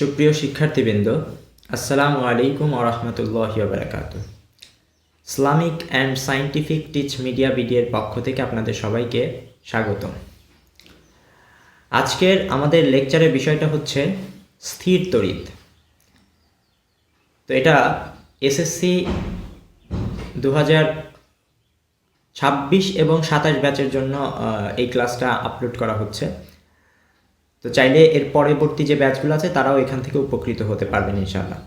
সুপ্রিয় শিক্ষার্থীবৃন্দ, আসসালামু আলাইকুম আরহামতুল্লাহ বারাকাতু Islamic and scientific teach media বিডিএর পক্ষ থেকে আপনাদের সবাইকে স্বাগত আজকের আমাদের লেকচারের বিষয়টা হচ্ছে স্থির তড়িৎ। তো এটা এসএসসি দু ছাব্বিশ এবং সাতাশ ব্যাচের জন্য এই ক্লাসটা আপলোড করা হচ্ছে। তো চাইলে এর পরবর্তী যে ব্যাচগুলো আছে, তারাও এখান থেকে উপকৃত হতে পারবেন ইনশাআল্লাহ।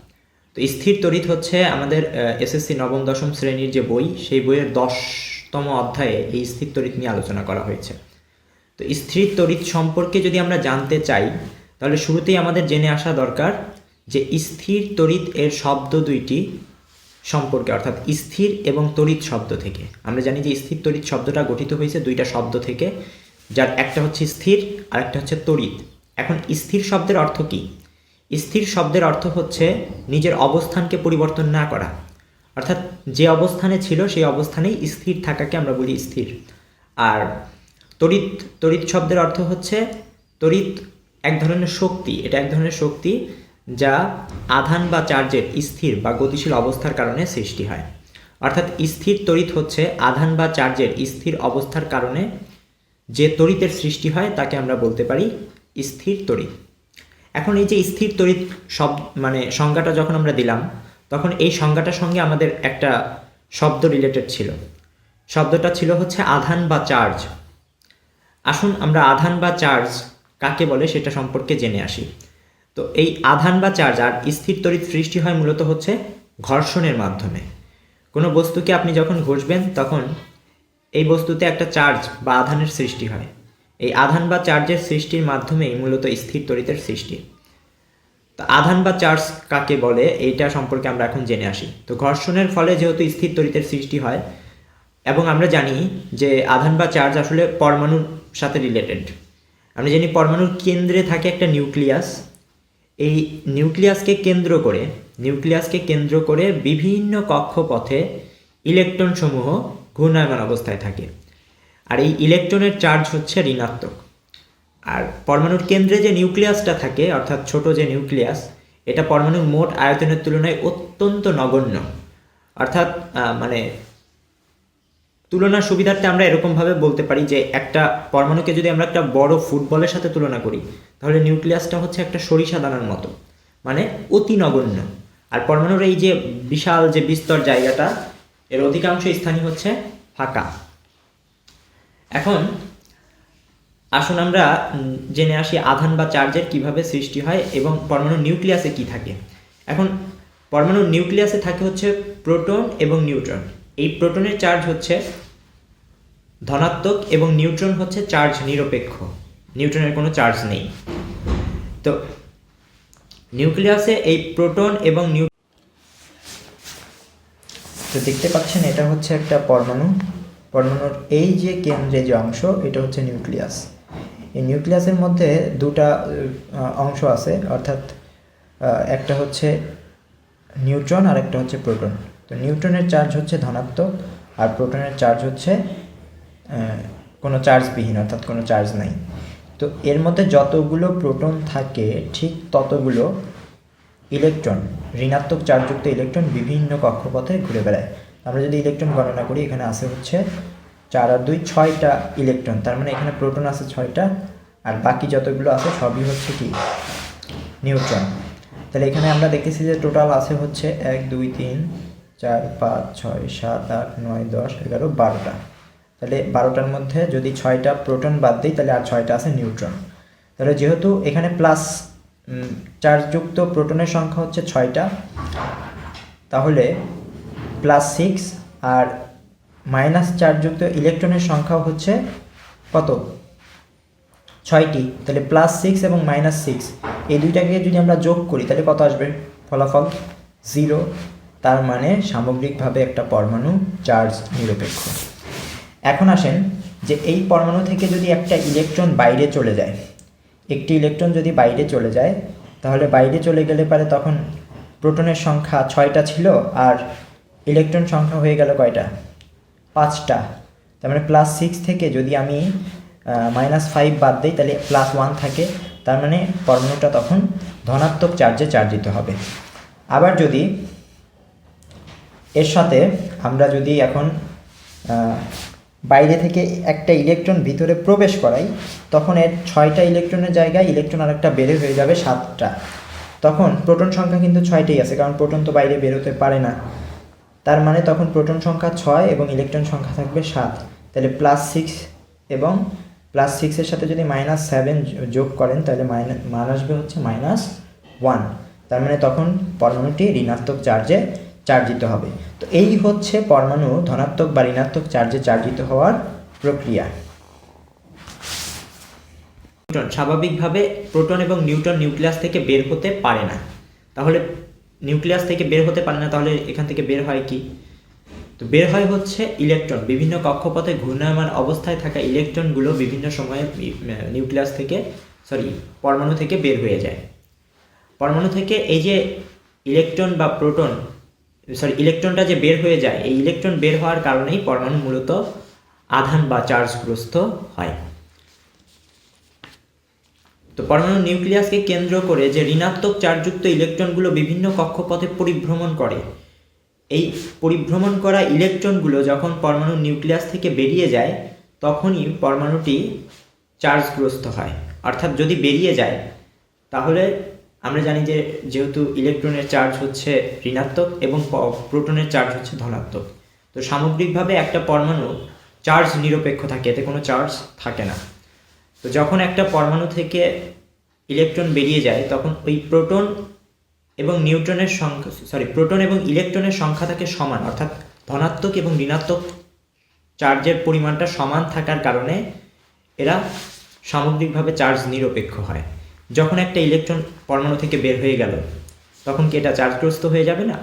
তো স্থির তড়িৎ হচ্ছে আমাদের এসএসসি নবম, দশম শ্রেণির যে বই, সেই বইয়ের দশতম অধ্যায়ে এই স্থির তড়িৎ নিয়ে আলোচনা করা হয়েছে। তো স্থির তড়িৎ সম্পর্কে যদি আমরা জানতে চাই, তাহলে শুরুতেই আমাদের জেনে আসা দরকার যে স্থির তড়িৎ এর শব্দ দুইটি সম্পর্কে, অর্থাৎ স্থির এবং তড়িৎ শব্দ থেকে। আমরা জানি যে স্থির তড়িৎ শব্দটা গঠিত হয়েছে দুইটা শব্দ থেকে। যার একটা হচ্ছে স্থির আর একটা হচ্ছে তড়িৎ। এখন স্থির শব্দের অর্থ কী? স্থির শব্দের অর্থ হচ্ছে নিজের অবস্থানকে পরিবর্তন না করা। অর্থাৎ যে অবস্থানে ছিল, সেই অবস্থানেই স্থির থাকাকে আমরা বলি স্থির। আর তড়িৎ তড়িৎ শব্দের অর্থ হচ্ছে তড়িৎ এক ধরনের শক্তি। এটা এক ধরনের শক্তি যা আধান বা চার্জের স্থির বা গতিশীল অবস্থার কারণে সৃষ্টি হয়। অর্থাৎ স্থির তড়িৎ হচ্ছে আধান বা চার্জের স্থির অবস্থার কারণে যে তড়িতের সৃষ্টি হয়, তাকে আমরা বলতে পারি স্থির তড়িৎ। এখন এই যে স্থির তড়িৎ সব মানে সংজ্ঞাটা যখন আমরা দিলাম, তখন এই সংজ্ঞাটার সঙ্গে আমাদের একটা শব্দ রিলেটেড ছিল। শব্দটা ছিল হচ্ছে আধান বা চার্জ আসুন আমরা আধান বা চার্জ কাকে বলে সেটা সম্পর্কে জেনে আসি। তো এই আধান বা চার্জ আর স্থির তড়িৎ সৃষ্টি হয় মূলত হচ্ছে ঘর্ষণের মাধ্যমে। কোনো বস্তুকে আপনি যখন ঘষবেন, তখন এই বস্তুতে একটা চার্জ বা আধানের সৃষ্টি হয়। এই আধান বা চার্জের সৃষ্টির মাধ্যমেই মূলত স্থির তড়িতের সৃষ্টি। তো আধান বা চার্জ কাকে বলে? এইটা সম্পর্কে আমরা এখন জেনে আসি। তো ঘর্ষণের ফলে যেহেতু স্থির তড়িতের সৃষ্টি হয়, এবং আমরা জানি যে আধান বা চার্জ আসলে পরমাণুর সাথে রিলেটেড আমরা জানি পরমাণুর কেন্দ্রে থাকে একটা নিউক্লিয়াস। এই নিউক্লিয়াসকে কেন্দ্র করে, নিউক্লিয়াসকে কেন্দ্র করে বিভিন্ন কক্ষপথে ইলেকট্রন সমূহ ঘূর্ণায়মান অবস্থায় থাকে। আর এই ইলেকট্রনের চার্জ হচ্ছে ঋণাত্মক। আর পরমাণুর কেন্দ্রে যে নিউক্লিয়াসটা থাকে, অর্থাৎ ছোট যে নিউক্লিয়াস, এটা পরমাণুর মোট আয়তনের তুলনায় অত্যন্ত নগণ্য। অর্থাৎ মানে তুলনার সুবিধার্থে আমরা এরকমভাবে বলতে পারি যে একটা পরমাণুকে যদি আমরা একটা বড় ফুটবলের সাথে তুলনা করি, তাহলে নিউক্লিয়াসটা হচ্ছে একটা সরিষা দানার মতো। মানে অতি নগণ্য। আর পরমাণুর এই যে বিশাল যে বিস্তর জায়গাটা এর অধিকাংশ স্থানই হচ্ছে ফাঁকা। এখন আসুন আমরা জেনে আসি আধান বা চার্জের কীভাবে সৃষ্টি হয় এবং পরমাণু নিউক্লিয়াসে কি থাকে। এখন পরমাণুর নিউক্লিয়াসে থাকে হচ্ছে প্রোটন এবং নিউট্রন। এই প্রোটনের চার্জ হচ্ছে ধনাত্মক এবং নিউট্রন হচ্ছে চার্জ নিরপেক্ষ। নিউট্রনের কোনো চার্জ নেই। তো নিউক্লিয়াসে এই প্রোটন এবং নিউ তো দেখতে পাচ্ছেন, এটা হচ্ছে একটা পরমাণু। পরমাণুর এই যে কেন্দ্রে যে অংশ, এটা হচ্ছে নিউক্লিয়াস। এই নিউক্লিয়াসের মধ্যে দুটা অংশ আছে, অর্থাৎ একটা হচ্ছে নিউট্রন আর একটা হচ্ছে প্রোটন। তো নিউট্রনের চার্জ হচ্ছে ধনাত্মক আর প্রোটনের চার্জ হচ্ছে কোনো চার্জবিহীন অর্থাৎ কোনো চার্জ নাই। তো এর মধ্যে যতগুলো প্রোটন থাকে, ঠিক ততগুলো ইলেকট্রন। ঋণাত্মক চার্জযুক্ত ইলেকট্রন বিভিন্ন কক্ষপথে ঘুরে বেড়ায়। আমরা যদি ইলেকট্রন গণনা করি, এখানে আছে হচ্ছে চার আর দুই ছয়টা ইলেকট্রন তার মানে এখানে প্রোটন আছে ছয়টা, আর বাকি যতগুলো আছে সবই হচ্ছে কি? নিউট্রন তাহলে এখানে আমরা দেখেছি যে টোটাল আছে হচ্ছে এক, দুই, তিন, চার, পাঁচ, ছয়, সাত, আট, নয়, দশ, এগারো, বারোটা। তাহলে বারোটার মধ্যে যদি ছয়টা প্রোটন বাদ দিই, তাহলে আর ছয়টা আছে নিউট্রন তাহলে যেহেতু এখানে প্লাস চার্জযুক্ত প্রোটনের সংখ্যা হচ্ছে ছয়টা। তাহলে প্লাস সিক্স আর মাইনাস চার্জযুক্ত ইলেকট্রনের সংখ্যাও হচ্ছে কত? ছয়টি। তাহলে প্লাস সিক্স এবং মাইনাস সিক্স এই দুইটাকে যদি আমরা যোগ করি, তাহলে কত আসবে? ফলাফল জিরো তার মানে সামগ্রিকভাবে একটা পরমাণু চার্জ নিরপেক্ষ। এখন আসেন যে এই পরমাণু থেকে যদি একটা ইলেকট্রন বাইরে চলে যায় একটি ইলেকট্রন যদি বাইরে চলে যায়, তাহলে বাইরে চলে গেলে পারে তখন প্রোটনের সংখ্যা ছয়টা ছিল আর ইলেকট্রন সংখ্যা হয়ে গেল কয়টা? পাঁচটা। তার মানে প্লাস সিক্স থেকে যদি আমি মাইনাস ফাইভ বাদ দিই, তাহলে প্লাস ওয়ান থাকে। তার মানে পরমাণুটা তখন ধনাত্মক চার্জে চার্জিত হবে। আবার যদি এর সাথে আমরা যদি এখন বাইরে থেকে একটা ইলেকট্রন ভিতরে প্রবেশ করাই তখন এর ছয়টা ইলেকট্রনের জায়গায় ইলেকট্রন আরেকটা বেড়ে হয়ে যাবে সাতটা। তখন প্রোটন সংখ্যা কিন্তু ছয়টাই আছে, কারণ প্রোটন তো বাইরে বেরোতে পারে না। তার মানে তখন প্রোটন সংখ্যা ছয় এবং ইলেকট্রন সংখ্যা থাকবে সাত। তাহলে প্লাস সিক্স এবং প্লাস সিক্সের সাথে যদি মাইনাস সেভেন যোগ করেন, তাহলে মাইনাস মান আসবে হচ্ছে মাইনাস ওয়ান তার মানে তখন পরমাণুটি ঋণাত্মক চার্জে চার্জিত হবে। তো এই হচ্ছে পরমাণু ধনাত্মক বা ঋণাত্মক চার্জে চার্জিত হওয়ার প্রক্রিয়া। নিউটন স্বাভাবিকভাবে প্রোটন এবং নিউটন নিউক্লিয়াস থেকে বের হতে পারে না। তাহলে নিউক্লিয়াস থেকে বের হতে পারে না, তাহলে এখান থেকে বের হয় কি? তো বের হয় হচ্ছে ইলেকট্রন। বিভিন্ন কক্ষপথে ঘূর্ণায়মান অবস্থায় থাকা ইলেকট্রনগুলো বিভিন্ন সময়ে নিউক্লিয়াস থেকে, সরি, পরমাণু থেকে বের হয়ে যায়। পরমাণু থেকে এই যে ইলেকট্রন বা প্রোটন সরি ইলেকট্রনটা যে বের হয়ে যায়, এই ইলেকট্রন বের হওয়ার কারণেই পরমাণু মূলত আধান বা চার্জগ্রস্ত হয়। তো পরমাণু নিউক্লিয়াসকে কেন্দ্র করে যে ঋণাত্মক চার্জযুক্ত ইলেকট্রনগুলো বিভিন্ন কক্ষপথে পরিভ্রমণ করে, এই পরিভ্রমণ করা ইলেকট্রনগুলো যখন পরমাণু নিউক্লিয়াস থেকে বেরিয়ে যায়, তখনই পরমাণুটি চার্জগ্রস্ত হয়। অর্থাৎ যদি বেরিয়ে যায়, তাহলে আমরা জানি যে যেহেতু ইলেকট্রনের চার্জ হচ্ছে ঋণাত্মক এবং প্রোটনের চার্জ হচ্ছে ধনাত্মক। তো সামগ্রিকভাবে একটা পরমাণু চার্জ নিরপেক্ষ থাকে, এতে কোনো চার্জ থাকে না। তো যখন একটা পরমাণু থেকে ইলেকট্রন বেরিয়ে যায়, তখন ওই প্রোটন এবং নিউট্রনের সংখ্যা সরি, প্রোটন এবং ইলেকট্রনের সংখ্যা থাকে সমান, অর্থাৎ ধনাত্মক এবং ঋণাত্মক চার্জের পরিমাণটা সমান থাকার কারণে এরা সামগ্রিকভাবে চার্জ নিরপেক্ষ হয়। যখন একটা ইলেকট্রন পরমাণু থেকে বের হয়ে গেল, তখন কি এটা চার্জগ্রস্ত হয়ে যাবে না?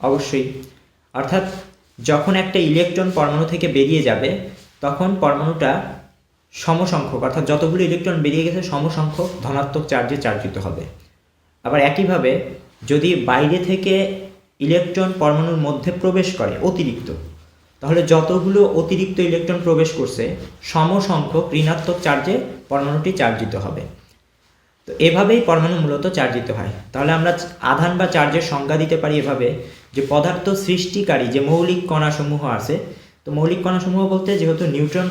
অবশ্যই। অর্থাৎ যখন একটা ইলেকট্রন পরমাণু থেকে বেরিয়ে যাবে, তখন পরমাণুটা সমসংখ্যক, অর্থাৎ যতগুলো ইলেকট্রন বেরিয়ে গেছে, সমসংখ্যক ধনাত্মক চার্জে চার্জিত হবে। আবার একইভাবে যদি বাইরে থেকে ইলেকট্রন পরমাণুর মধ্যে প্রবেশ করে অতিরিক্ত, তাহলে যতগুলো অতিরিক্ত ইলেকট্রন প্রবেশ করছে, সমসংখ্যক ঋণাত্মক চার্জে পরমাণুটি চার্জিত হবে। তো এভাবেই পরমাণু মূলত চার্জিত হয়। তাহলে আমরা আধান বা চার্জের সংজ্ঞা দিতে পারি এভাবে যে পদার্থ সৃষ্টিকারী যে মৌলিক কণাসমূহ আছে, তো মৌলিক কণাসমূহ বলতে যেহেতু নিউট্রন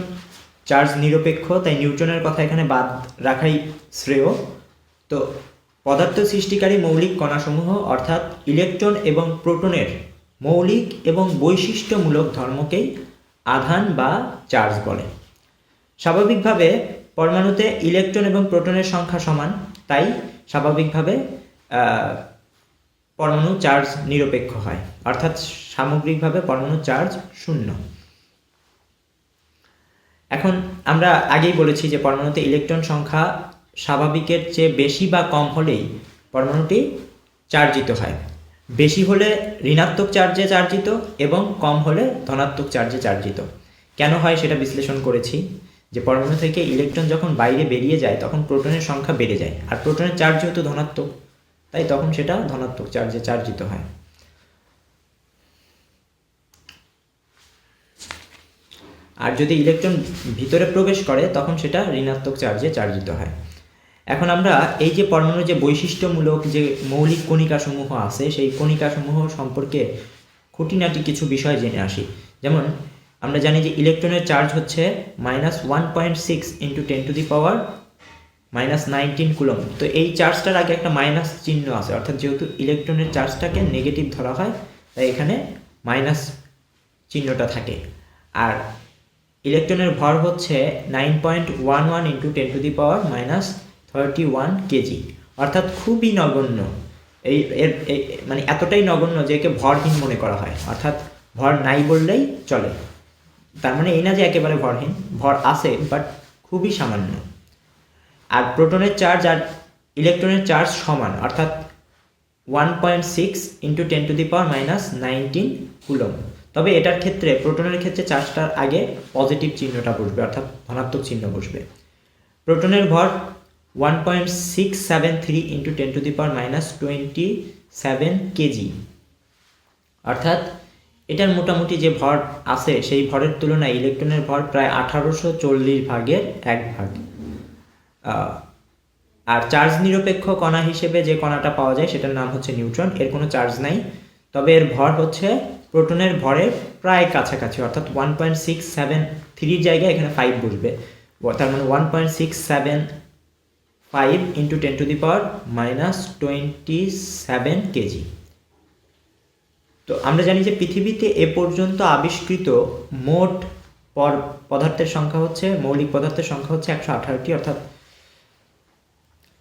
চার্জ নিরপেক্ষ, তাই নিউট্রনের কথা এখানে বাদ রাখাই শ্রেয়। তো পদার্থ সৃষ্টিকারী মৌলিক কণাসমূহ অর্থাৎ ইলেকট্রন এবং প্রোটনের মৌলিক এবং বৈশিষ্ট্যমূলক ধর্মকেই আধান বা চার্জ বলে। স্বাভাবিকভাবে পরমাণুতে ইলেকট্রন এবং প্রোটনের সংখ্যা সমান, তাই স্বাভাবিকভাবে পরমাণু চার্জ নিরপেক্ষ হয়, অর্থাৎ সামগ্রিকভাবে পরমাণু চার্জ শূন্য। এখন আমরা আগেই বলেছি যে পরমাণুতে ইলেকট্রন সংখ্যা স্বাভাবিকের চেয়ে বেশি বা কম হলেই পরমাণুটি চার্জিত হয়। বেশি হলে ঋণাত্মক চার্জে চার্জিত এবং কম হলে ধনাত্মক চার্জে চার্জিত। কেন হয় সেটা বিশ্লেষণ করেছি। যে পরমাণু থেকে ইলেকট্রন যখন বাইরে বেরিয়ে যায়, তখন প্রোটনের সংখ্যা বেড়ে যায়। আর প্রোটনের চার্জ যেহেতু ধনাত্মক, তাই তখন সেটা ধনাত্মক চার্জে চার্জিত হয়। আর যদি ইলেকট্রন ভিতরে প্রবেশ করে, তখন সেটা ঋণাত্মক চার্জে চার্জিত হয়। এখন আমরা এই যে পরমাণুর যে বৈশিষ্ট্যমূলক যে মৌলিক কণিকাসমূহ আছে, সেই কণিকাসমূহ সম্পর্কে খুঁটিনাটি কিছু বিষয় জেনে আসি। যেমন আমরা জানি যে ইলেকট্রনের চার্জ হচ্ছে minus one point six into ten to the power minus nineteen coulomb তো এই চার্জটার আগে একটা মাইনাস চিহ্ন আছে, অর্থাৎ যেহেতু ইলেকট্রনের চার্জটাকে নেগেটিভ ধরা হয়, তাই এখানে মাইনাস চিহ্নটা থাকে। আর ইলেকট্রনের ভর হচ্ছে nine point one one into ten to the power minus thirty one kg অর্থাৎ খুবই নগণ্য। এই, এর মানে এতটাই নগণ্য যে একে ভরহীন মনে করা হয়। অর্থাৎ ভর নাই বললেই চলে। তার মানে এই না যে একেবারে ভরহীন, ভর আছে বাট খুবই সামান্য। আর প্রোটনের চার্জ আর ইলেকট্রনের চার্জ সমান, অর্থাৎ one point six into ten to the power minus nineteen coulomb তবে এটার ক্ষেত্রে, প্রোটনের ক্ষেত্রে চার্জটার আগে পজিটিভ চিহ্নটা বসবে, অর্থাৎ ধনাত্মক চিহ্ন বসবে। প্রোটনের ভর one point six seven three into ten to the power minus twenty seven kg অর্থাৎ এটার মোটামুটি যে ভর আছে, সেই ভরের তুলনায় ইলেকট্রনের ভর প্রায় আঠারোশো চল্লিশ ভাগের এক ভাগ। আর চার্জ নিরপেক্ষ কণা হিসেবে যে কণাটা পাওয়া যায়, সেটার নাম হচ্ছে নিউট্রন। এর কোনো চার্জ নাই। তবে এর ভর হচ্ছে প্রোটনের ভরের প্রায় কাছাকাছি, অর্থাৎ ওয়ান পয়েন্ট সিক্স সেভেন থ্রির জায়গায় এখানে ফাইভ বসবে। তার মানে one point six seven five into ten to the power minus twenty seven kg তো আমরা জানি যে পৃথিবীতে এ পর্যন্ত আবিষ্কৃত মোট পর পদার্থের সংখ্যা হচ্ছে, মৌলিক পদার্থের সংখ্যা হচ্ছে একশো আঠারোটি, অর্থাৎ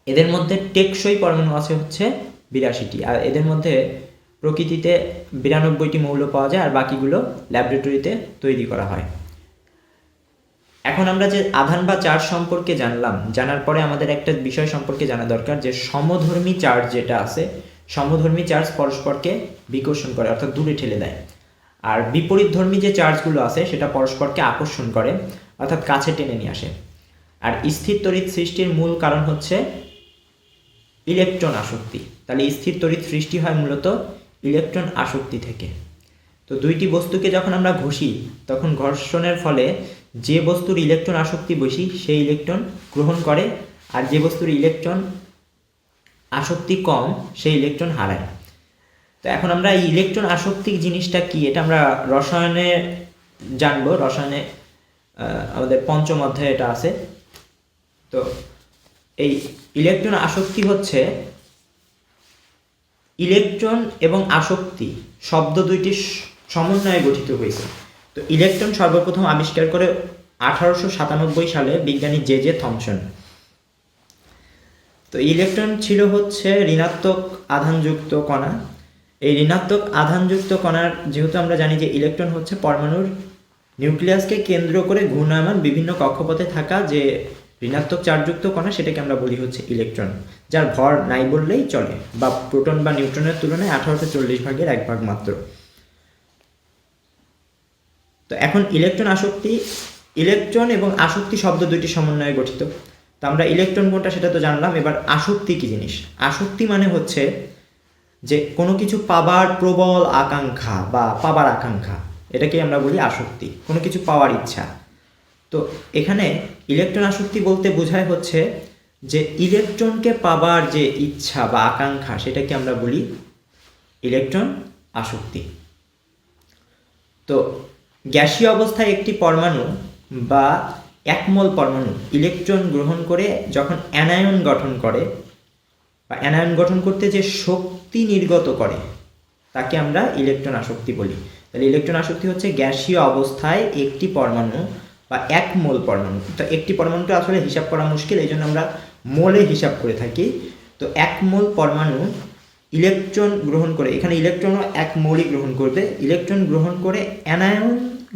এদের মধ্যে টেকসই পরমাণু আছে হচ্ছে বিরাশিটি। আর এদের মধ্যে প্রকৃতিতে বিরানব্বইটি মৌল পাওয়া যায়, আর বাকিগুলো ল্যাবরেটরিতে তৈরি করা হয়। এখন আমরা যে আধান বা চার্জ সম্পর্কে জানলাম, জানার পরে আমাদের একটা বিষয় সম্পর্কে জানা দরকার যে সমধর্মী চার্জ যেটা আছে সমধর্মী চার্জ পরস্পরকে বিকর্ষণ করে, অর্থাৎ দূরে ঠেলে দেয়। আর বিপরীত ধর্মী যে চার্জগুলো আছে, সেটা পরস্পরকে আকর্ষণ করে, অর্থাৎ কাছে টেনে নিয়ে আসে। আর স্থির তড়িৎ সৃষ্টির মূল কারণ হচ্ছে ইলেকট্রন আসক্তি। তাহলে স্থির তড়িৎ সৃষ্টি হয় মূলত ইলেকট্রন আসক্তি থেকে। তো দুইটি বস্তুকে যখন আমরা ঘষি, তখন ঘর্ষণের ফলে যে বস্তুর ইলেকট্রন আসক্তি বেশি সেই ইলেকট্রন গ্রহণ করে, আর যে বস্তুর ইলেকট্রন আসক্তি কম, সেই ইলেকট্রন হারায়। তো এখন আমরা এই ইলেকট্রন আসক্তি জিনিসটা কি? এটা আমরা রসায়নে জানব। রসায়নে আমাদের পঞ্চম অধ্যায়ে এটা আছে। তো এই ইলেকট্রন আসক্তি হচ্ছে ইলেকট্রন এবং আসক্তি শব্দ দুইটি সমন্বয়ে গঠিত হয়েছে। তো ইলেকট্রন সর্বপ্রথম আবিষ্কার করে আঠারোশো সাতানব্বই সালে বিজ্ঞানী জে জে থমসন। তো ইলেকট্রন ছিল হচ্ছে ঋণাত্মক আধানযুক্ত কণা। এই ঋণাত্মক আধানযুক্ত কণার যেহেতু আমরা জানি যে ইলেকট্রন হচ্ছে পরমাণুর নিউক্লিয়াসকে কেন্দ্র করে ঘূর্ণায়মান বিভিন্ন কক্ষপথে থাকা যে ঋণাত্মক চার্জযুক্ত কণা, সেটাকে আমরা বলি হচ্ছে ইলেকট্রন, যার ভর নাই বললেই চলে, বা প্রোটন বা নিউট্রনের তুলনায় আঠারোতে চল্লিশ ভাগের এক ভাগ মাত্র। তো এখন ইলেকট্রন আসক্তি, ইলেকট্রন এবং আসক্তি শব্দ দুইটি সমন্বয়ে গঠিত। তো আমরা ইলেকট্রন কোনটা সেটা তো জানলাম। এবার আসক্তি কি জিনিস? আসক্তি মানে হচ্ছে যে কোনো কিছু পাবার প্রবল আকাঙ্ক্ষা বা পাবার আকাঙ্ক্ষা এটাকে আমরা বলি আসক্তি, কোনো কিছু পাওয়ার ইচ্ছা। তো এখানে ইলেকট্রন আসক্তি বলতে বোঝায় হচ্ছে যে ইলেকট্রনকে পাবার যে ইচ্ছা বা আকাঙ্ক্ষা, সেটাকে আমরা বলি ইলেকট্রন আসক্তি। তো গ্যাসীয় অবস্থায় একটি পরমাণু বা একমল পরমাণু ইলেকট্রন গ্রহণ করে যখন অ্যানায়ন গঠন করে, বা অ্যানায়ন গঠন করতে যে শক্তি নির্গত করে, তাকে আমরা ইলেকট্রন আসক্তি বলি। তাহলে ইলেকট্রন আসক্তি হচ্ছে গ্যাসীয় অবস্থায় একটি পরমাণু বা এক মোল পরমাণু। তো একটি পরমাণুটা আসলে হিসাব করা মুশকিল এই জন্য আমরা মোলে হিসাব করে থাকি। তো এক মোল পরমাণু ইলেকট্রন গ্রহণ করে, এখানে ইলেকট্রনও এক মোলই গ্রহণ করবে। ইলেকট্রন গ্রহণ করে অ্যানায়ন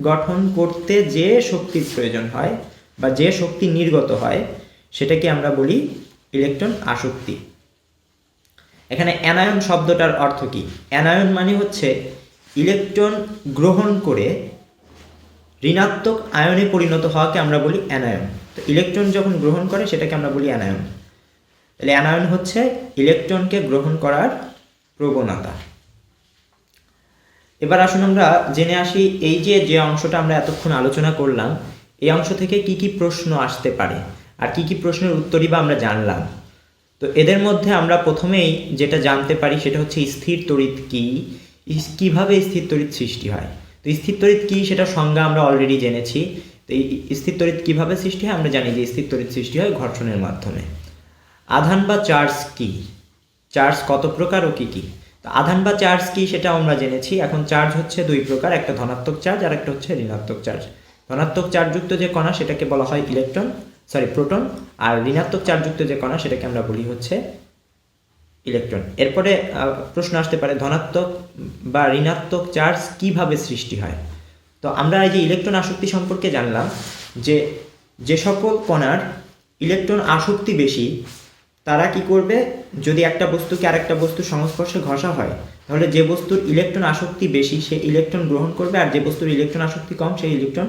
গঠন করতে যে শক্তির প্রয়োজন হয় বা যে শক্তি নির্গত হয়, সেটাকে আমরা বলি ইলেকট্রন আসক্তি। এখানে অ্যানায়ন শব্দটার অর্থ কি? অ্যানায়ন মানে হচ্ছে ইলেকট্রন গ্রহণ করে ঋণাত্মক আয়নে পরিণত হওয়াকে আমরা বলি অ্যানায়ন। তো ইলেকট্রন যখন গ্রহণ করে, সেটাকে আমরা বলি অ্যানায়ন। তাহলে অ্যানায়ন হচ্ছে ইলেকট্রনকে গ্রহণ করার প্রবণতা। এবার আসুন আমরা জেনে আসি, এই যে যে অংশটা আমরা এতক্ষণ আলোচনা করলাম এই অংশ থেকে কি কি প্রশ্ন আসতে পারে? আর কি কি প্রশ্নের উত্তরই বা আমরা জানলাম? তো এদের মধ্যে আমরা প্রথমেই যেটা জানতে পারি সেটা হচ্ছে স্থির তড়িৎ কি? কীভাবে স্থির তড়িৎ সৃষ্টি হয়? তো স্থির তড়িৎ কি সেটা সংজ্ঞা আমরা অলরেডি জেনেছি। তো এই স্থির তড়িৎ কীভাবে সৃষ্টি হয় আমরা জানি যে স্থির তড়িৎ সৃষ্টি হয় ঘর্ষণের মাধ্যমে। আধান বা চার্জ কি? চার্জ কত প্রকার ও কি কি? তো আধান বা চার্জ কি সেটা আমরা জেনেছি। এখন চার্জ হচ্ছে দুই প্রকার, একটা ধনাত্মক চার্জ আর একটা হচ্ছে ঋণাত্মক চার্জ। ধনাত্মক চার্জযুক্ত যে কণা সেটাকে বলা হয় ইলেকট্রন সরি প্রোটন, আর ঋণাত্মক চার্জযুক্ত যে কণা সেটাকে আমরা বলি হচ্ছে ইলেকট্রন। এরপরে প্রশ্ন আসতে পারে, ধনাত্মক বা ঋণাত্মক চার্জ কীভাবে সৃষ্টি হয়? তো আমরা এই যে ইলেকট্রন আসক্তি সম্পর্কে জানলাম যে যে সকল কণার ইলেকট্রন আসক্তি বেশি, তারা কি করবে? যদি একটা বস্তুকে আরেকটা বস্তু সংস্পর্শে ঘষা হয়, তাহলে যে বস্তুর ইলেকট্রন আসক্তি বেশি, সে ইলেকট্রন গ্রহণ করবে, আর যে বস্তুর ইলেকট্রন আসক্তি কম, সেই ইলেকট্রন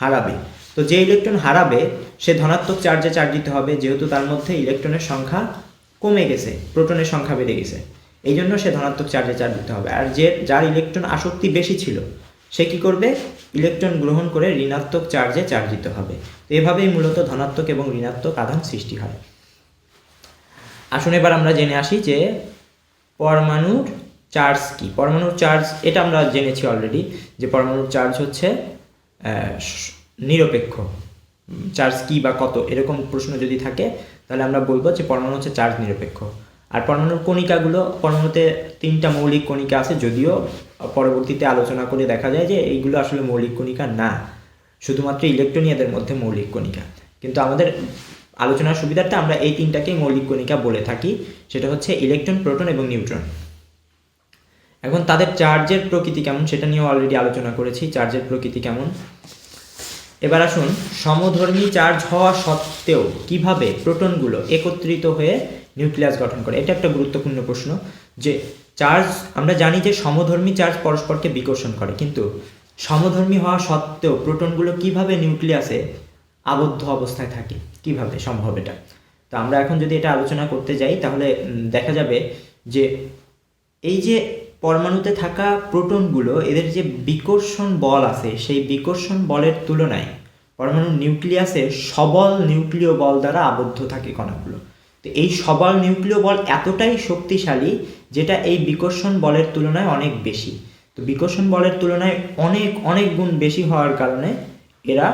হারাবে। তো যে ইলেকট্রন হারাবে, সে ধনাত্মক চার্জে চার্জ দিতে হবে, যেহেতু তার মধ্যে ইলেকট্রনের সংখ্যা কমে গেছে প্রোটনের সংখ্যা বেড়ে গেছে। এই জন্য সে ধনাত্মক চার্জে চার্জ দিতে হবে। আর যে, যার ইলেকট্রন আসক্তি বেশি ছিল, সে কি করবে? ইলেকট্রন গ্রহণ করে ঋণাত্মক চার্জে চার্জ দিতে হবে। তো এভাবেই মূলত ধনাত্মক এবং ঋণাত্মক আধান সৃষ্টি হয়। আসুন এবার আমরা জেনে আসি যে, পরমাণুর চার্জ কি? পরমাণুর চার্জ এটা আমরা জেনেছি অলরেডি যে পরমাণুর চার্জ হচ্ছে নিরপেক্ষ। চার্জ কি বা কত, এরকম প্রশ্ন যদি থাকে, তাহলে আমরা বলব যে পরমাণু হচ্ছে চার্জ নিরপেক্ষ। আর পরমাণুর কণিকাগুলো, পরমাণুতে তিনটা মৌলিক কণিকা আছে, যদিও পরবর্তীতে আলোচনা করে দেখা যায় যে এইগুলো আসলে মৌলিক কণিকা না। শুধুমাত্র ইলেকট্রনই এদের মধ্যে মৌলিক কণিকা। কিন্তু আমাদের আলোচনার সুবিধার্থে আমরা এই তিনটাকেই মৌলিক কণিকা বলে থাকি, সেটা হচ্ছে ইলেকট্রন, প্রোটন এবং নিউট্রন। এখন তাদের চার্জের প্রকৃতি কেমন সেটা নিয়েও অলরেডি আলোচনা করেছি, চার্জের প্রকৃতি কেমন? এবার আসুন, সমধর্মী চার্জ হওয়া সত্ত্বেও কীভাবে প্রোটনগুলো একত্রিত হয়ে নিউক্লিয়াস গঠন করে? এটা একটা গুরুত্বপূর্ণ প্রশ্ন যে চার্জ, আমরা জানি যে সমধর্মী চার্জ পরস্পরকে বিকর্ষণ করে, কিন্তু সমধর্মী হওয়া সত্ত্বেও প্রোটনগুলো কীভাবে নিউক্লিয়াসে আবদ্ধ অবস্থায় থাকে? কীভাবে সম্ভব এটা? তো আমরা এখন যদি এটা আলোচনা করতে যাই, তাহলে দেখা যাবে যে এই যে পরমাণুতে থাকা প্রোটনগুলো, এদের যে বিকর্ষণ বল আছে, সেই বিকর্ষণ বলের তুলনায় পরমাণু নিউক্লিয়াসে সবল নিউক্লিয় বল দ্বারা আবদ্ধ থাকে কণাগুলো। তো এই সবল নিউক্লিয় বল এতটাই শক্তিশালী যেটা এই বিকর্ষণ বলের তুলনায় অনেক বেশি। তো বিকর্ষণ বলের তুলনায় অনেক অনেক গুণ বেশি হওয়ার কারণে এরা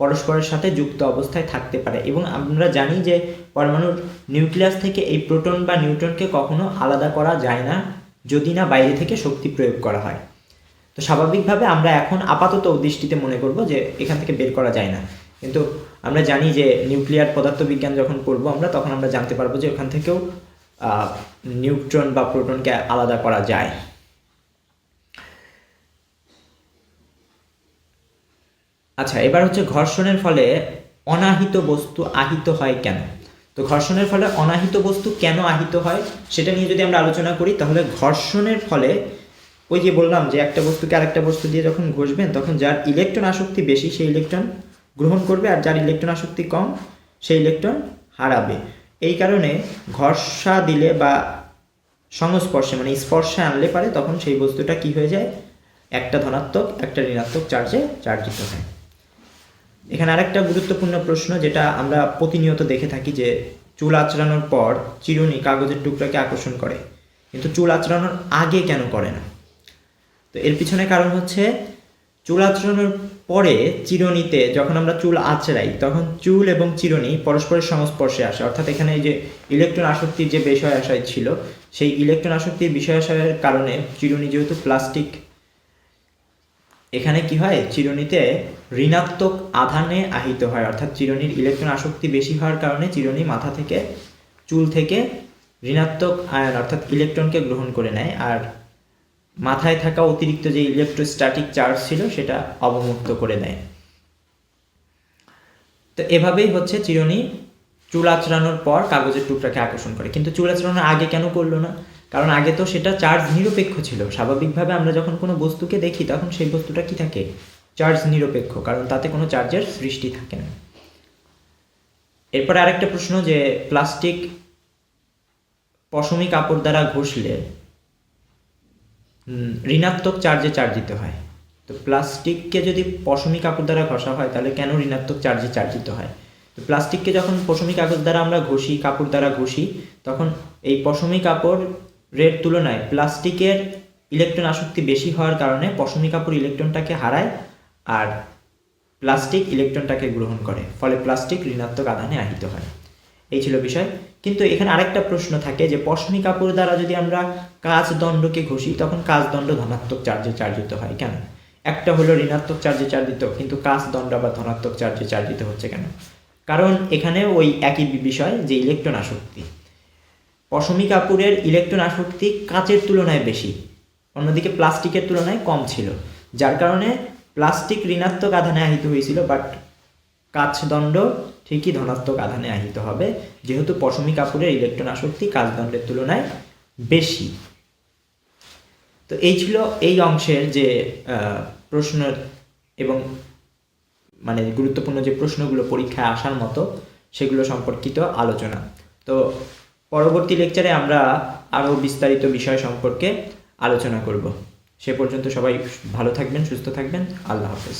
পরস্পরের সাথে যুক্ত অবস্থায় থাকতে পারে এবং আমরা জানি যে পরমাণুর নিউক্লিয়াস থেকে এই প্রোটন বা নিউট্রনকে কখনো আলাদা করা যায় না। যদি না বাইরে থেকে শক্তি প্রয়োগ করা হয়। তো স্বাভাবিকভাবে আমরা এখন আপাতত দৃষ্টিতে মনে করব যে এখান থেকে বের করা যায় না। কিন্তু আমরা জানি যে নিউক্লিয়ার পদার্থবিজ্ঞান যখন পড়ব আমরা, তখন আমরা জানতে পারব যে ওখান থেকেও নিউট্রন বা প্রোটনকে আলাদা করা যায়। আচ্ছা এবার হচ্ছে ঘর্ষণের ফলে অনাহিত বস্তু আহিত হয় কেন? তো ঘর্ষণের ফলে অনাহিত বস্তু কেন আহিত হয় সেটা নিয়ে যদি আমরা আলোচনা করি, তাহলে ঘর্ষণের ফলে ওই যে বললাম যে একটা বস্তুকে আরেকটা বস্তু দিয়ে যখন ঘষবেন, তখন যার ইলেকট্রন আসক্তি বেশি, সেই ইলেকট্রন গ্রহণ করবে আর যার ইলেকট্রন আসক্তি কম, সেই ইলেকট্রন হারাবে। এই কারণে ঘর্ষা দিলে বা সংস্পর্শে মানে স্পর্শে আনলে পারে, তখন সেই বস্তুটা কি হয়ে যায়? একটা ধনাত্মক, একটা ঋণাত্মক চার্জে চার্জিত হয়। এখানে আরেকটা গুরুত্বপূর্ণ প্রশ্ন যেটা আমরা প্রতিনিয়ত দেখে থাকি যে চুল আঁচড়ানোর পর চিরুনি কাগজের টুকরাকে আকর্ষণ করে, কিন্তু চুল আঁচড়ানোর আগে কেন করে না? তো এর পিছনে কারণ হচ্ছে, চুল আঁচড়ানোর পরে চিরুনিতে যখন আমরা চুল আঁচড়াই, তখন চুল এবং চিরুনি পরস্পরের সংস্পর্শে আসে। অর্থাৎ এখানে যে ইলেকট্রন আসক্তির যে বিষয় আশয় ছিল, সেই ইলেকট্রন আসক্তির বিষয় আশয়ের কারণে চিরুনি যেহেতু প্লাস্টিক এখানে কি হয়? চিরুনিতে ঋণাত্মক আধানে আহিত হয়। অর্থাৎ চিরুনির ইলেকট্রন আসক্তি বেশি হওয়ার কারণে চিরুনি মাথা থেকে, চুল থেকে ঋণাত্মক আয়ন, অর্থাৎ ইলেকট্রনকে গ্রহণ করে নেয়। আর মাথায় থাকা অতিরিক্ত যে ইলেকট্রোস্ট্যাটিক চার্জ ছিল, সেটা অবমুক্ত করে দেয়। তো এভাবেই হচ্ছে চিরুনি চুল আঁচড়ানোর পর কাগজের টুকরাকে আকর্ষণ করে। কিন্তু চুল আঁচড়ানোর আগে কেন করল না? কারণ আগে তো সেটা চার্জ নিরপেক্ষ ছিল। স্বাভাবিকভাবে আমরা যখন কোনো বস্তুকে দেখি, তখন সেই বস্তুটা কি থাকে? চার্জ নিরপেক্ষ, কারণ তাতে কোনো চার্জের সৃষ্টি থাকে না। এরপরে আরেকটা প্রশ্ন যে প্লাস্টিক পশমি কাপড় দ্বারা ঘষলে ঋণাত্মক চার্জে চার্জিত হয়। তো প্লাস্টিককে যদি পশমি কাপড় দ্বারা ঘষা হয়, তাহলে কেন ঋণাত্মক চার্জে চার্জিত হয়? তো প্লাস্টিককে যখন পশমি কাগজ দ্বারা আমরা ঘষি, কাপড় দ্বারা ঘষি, তখন এই পশমি কাপড়ের তুলনায় প্লাস্টিকের ইলেকট্রন আসক্তি বেশি হওয়ার কারণে পশমী কাপড় ইলেকট্রনটাকে হারায় আর প্লাস্টিক ইলেকট্রনটাকে গ্রহণ করে, ফলে প্লাস্টিক ঋণাত্মক আধানে আহিত হয়। এই ছিল বিষয়। কিন্তু এখানে আরেকটা প্রশ্ন থাকে যে, পশমি কাপড় দ্বারা যদি আমরা কাজ দণ্ডকে ঘষি, তখন কাজ দণ্ড ধনাত্মক চার্জে চার্জিত হয় কেন? একটা হলো ঋণাত্মক চার্জে চার্জিত, কিন্তু কাজ দণ্ড আবার ধনাত্মক চার্জে চার্জিত হচ্ছে কেন? কারণ এখানে ওই একই বিষয় যে ইলেকট্রন আসক্তি। পশমি কাপড়ের ইলেকট্রন আসক্তি কাচের তুলনায় বেশি, অন্যদিকে প্লাস্টিকের তুলনায় কম ছিল, যার কারণে প্লাস্টিক ঋণাত্মক আধানে আহিত হয়েছিল বাট কাচদণ্ড ঠিকই ধনাত্মক আধানে আহিত হবে, যেহেতু পশমি কাপড়ের ইলেকট্রন আসক্তি কাচদণ্ডের তুলনায় বেশি। তো এই ছিল এই অংশের যে প্রশ্ন এবং মানে গুরুত্বপূর্ণ যে প্রশ্নগুলো পরীক্ষায় আসার মতো, সেগুলো সম্পর্কিত আলোচনা। তো পরবর্তী লেকচারে আমরা আরও বিস্তারিত বিষয় সম্পর্কে আলোচনা করব। সে পর্যন্ত সবাই ভালো থাকবেন, সুস্থ থাকবেন। আল্লাহ হাফেজ।